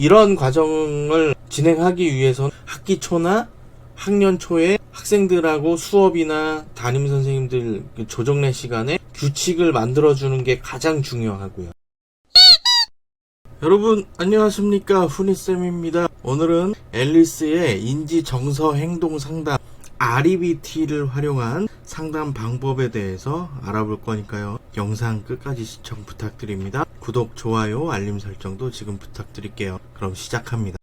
이런 과정을 진행하기 위해서는 학기 초나 학년 초에 학생들하고 수업이나 담임 선생님들 그 조정내 시간에 규칙을 만들어주는 게 가장 중요하고요. 여러분 안녕하십니까 후니쌤입니다. 오늘은 앨리스의 인지 정서 행동 상담 REBT를 활용한 상담 방법에 대해서 알아볼 거니까요. 영상 끝까지 시청 부탁드립니다. 구독, 좋아요, 알림 설정도 지금 부탁드릴게요. 그럼 시작합니다.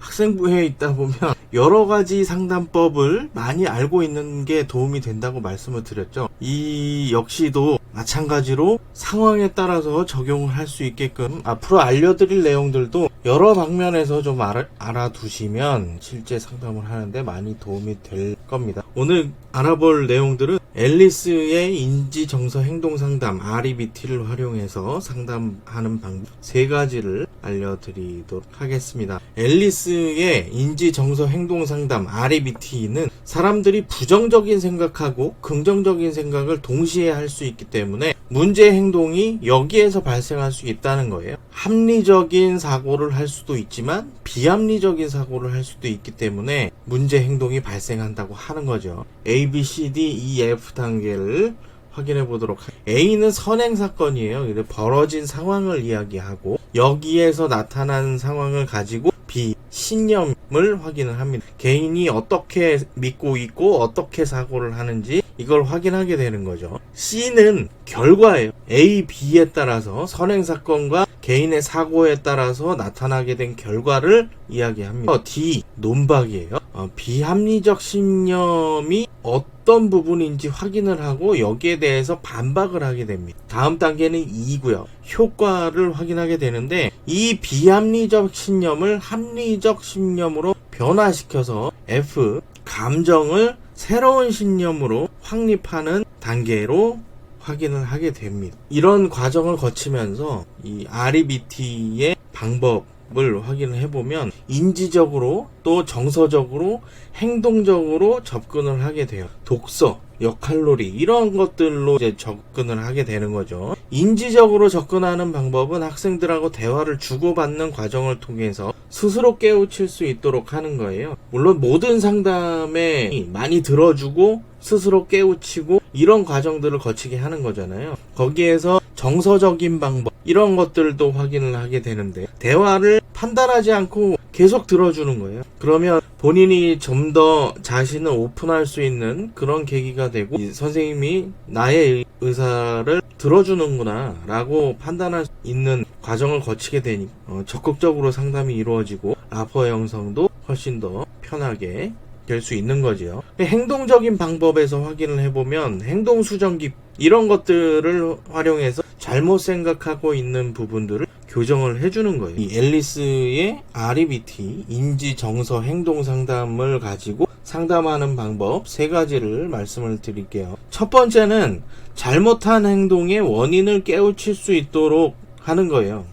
학생부에 있다 보면 여러 가지 상담법을 많이 알고 있는 게 도움이 된다고 말씀을 드렸죠. 이 역시도 마찬가지로 상황에 따라서 적용을 할 수 있게끔 앞으로 알려드릴 내용들도 여러 방면에서 좀 알아, 알아 두시면 실제 상담을 하는데 많이 도움이 될 겁니다. 오늘 알아볼 내용들은 앨리스의 인지 정서 행동 상담 REBT를 활용해서 상담하는 방법 세 가지를 알려드리도록 하겠습니다. 앨리스의 인지 정서 행동 상담 REBT는 사람들이 부정적인 생각하고 긍정적인 생각을 동시에 할 수 있기 때문에 문제 행동이 여기에서 발생할 수 있다는 거예요. 합리적인 사고를 할 수도 있지만 비합리적인 사고를 할 수도 있기 때문에 문제 행동이 발생한다고 하는 거죠. A, B, C, D, E, F 단계를 확인해 보도록 하 A는 선행 사건이에요. 벌어진 상황을 이야기하고 여기에서 나타난 상황을 가지고 B 신념을 확인을 합니다. 개인이 어떻게 믿고 있고 어떻게 사고를 하는지 이걸 확인하게 되는 거죠. C는 결과예요. A, B에 따라서 선행 사건과 개인의 사고에 따라서 나타나게 된 결과를 이야기합니다. 어, D 논박이에요. 어, 비합리적 신념이 어떤 부분인지 확인을 하고 여기에 대해서 반박을 하게 됩니다. 다음 단계는 2고요. 효과를 확인하게 되는데 이 비합리적 신념을 합리적 신념으로 변화시켜서 F 감정을 새로운 신념으로 확립하는 단계로 확인을 하게 됩니다. 이런 과정을 거치면서 이 REBT의 방법 을 확인을 해보면 인지적으로 또 정서적으로 행동적으로 접근을 하게 돼요. 독서, 역할놀이 이런 것들로 이제 접근을 하게 되는 거죠. 인지적으로 접근하는 방법은 학생들하고 대화를 주고받는 과정을 통해서 스스로 깨우칠 수 있도록 하는 거예요. 물론 모든 상담에 많이 들어주고 스스로 깨우치고 이런 과정들을 거치게 하는 거잖아요. 거기에서 정서적인 방법 이런 것들도 확인을 하게 되는데 대화를 판단하지 않고 계속 들어주는 거예요. 그러면 본인이 좀 더 자신을 오픈할 수 있는 그런 계기가 되고 이 선생님이 나의 의사를 들어주는구나 라고 판단할 수 있는 과정을 거치게 되니 어, 적극적으로 상담이 이루어지고 라퍼 형성도 훨씬 더 편하게 될 수 있는 거지요. 행동적인 방법에서 확인을 해보면 행동 수정기 이런 것들을 활용해서 잘못 생각하고 있는 부분들을 교정을 해주는 거예요. 이 앨리스의 REBT 인지 정서 행동 상담을 가지고 상담하는 방법 세 가지를 말씀을 드릴게요. 첫 번째는 잘못한 행동의 원인을 깨우칠 수 있도록 하는 거예요.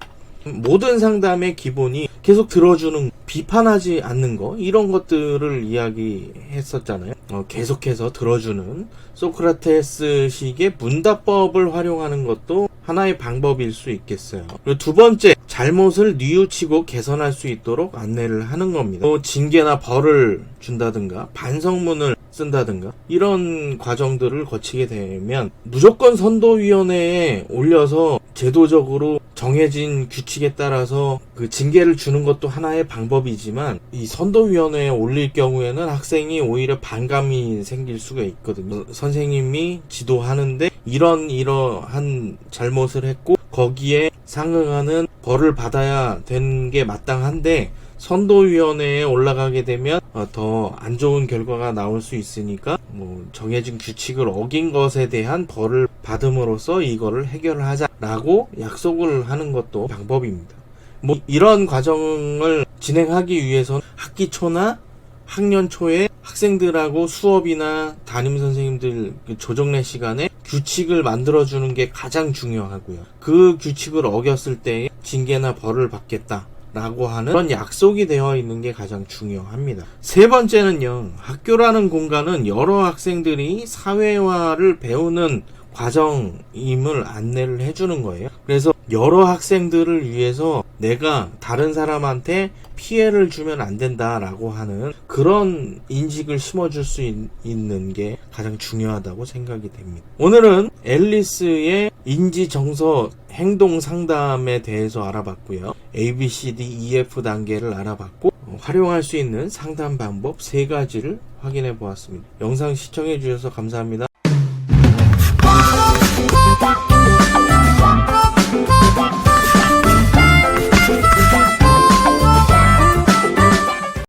모든 상담의 기본이 계속 들어주는 비판하지 않는 거 이런 것들을 이야기했었잖아요. 어, 계속해서 들어주는 소크라테스식의 문답법을 활용하는 것도 하나의 방법일 수 있겠어요. 그리고 두 번째 잘못을 뉘우치고 개선할 수 있도록 안내를 하는 겁니다. 또 징계나 벌을 준다든가 반성문을 쓴다든가 이런 과정들을 거치게 되면 무조건 선도위원회에 올려서 제도적으로 정해진 규칙에 따라서 그 징계를 주는 것도 하나의 방법이지만 이 선도위원회에 올릴 경우에는 학생이 오히려 반감이 생길 수가 있거든요. 선생님이 지도하는데 이런 이러한 잘못을 했고 거기에 상응하는 벌을 받아야 되는 게 마땅한데 선도위원회에 올라가게 되면 어, 더 안 좋은 결과가 나올 수 있으니까 뭐 정해진 규칙을 어긴 것에 대한 벌을 받음으로써 이거를 해결을 하자라고 약속을 하는 것도 방법입니다. 뭐 이런 과정을 진행하기 위해서는 학기 초나 학년 초에 학생들하고 수업이나 담임 선생님들 그 조정내 시간에 규칙을 만들어주는 게 가장 중요하고요. 그 규칙을 어겼을 때 징계나 벌을 받겠다. 라고 하는 그런 약속이 되어 있는 게 가장 중요합니다. 세 번째는요, 학교라는 공간은 여러 학생들이 사회화를 배우는 과정임을 안내를 해주는 거예요. 그래서 여러 학생들을 위해서 내가 다른 사람한테 피해를 주면 안 된다라고 하는 그런 인식을 심어줄 수 있, 있는 게 가장 중요하다고 생각이 됩니다. 오늘은 앨리스의 인지 정서 행동 상담에 대해서 알아봤고요. A, B, C, D, E, F 단계를 알아봤고 어, 활용할 수 있는 상담 방법 세 가지를 확인해 보았습니다. 영상 시청해 주셔서 감사합니다.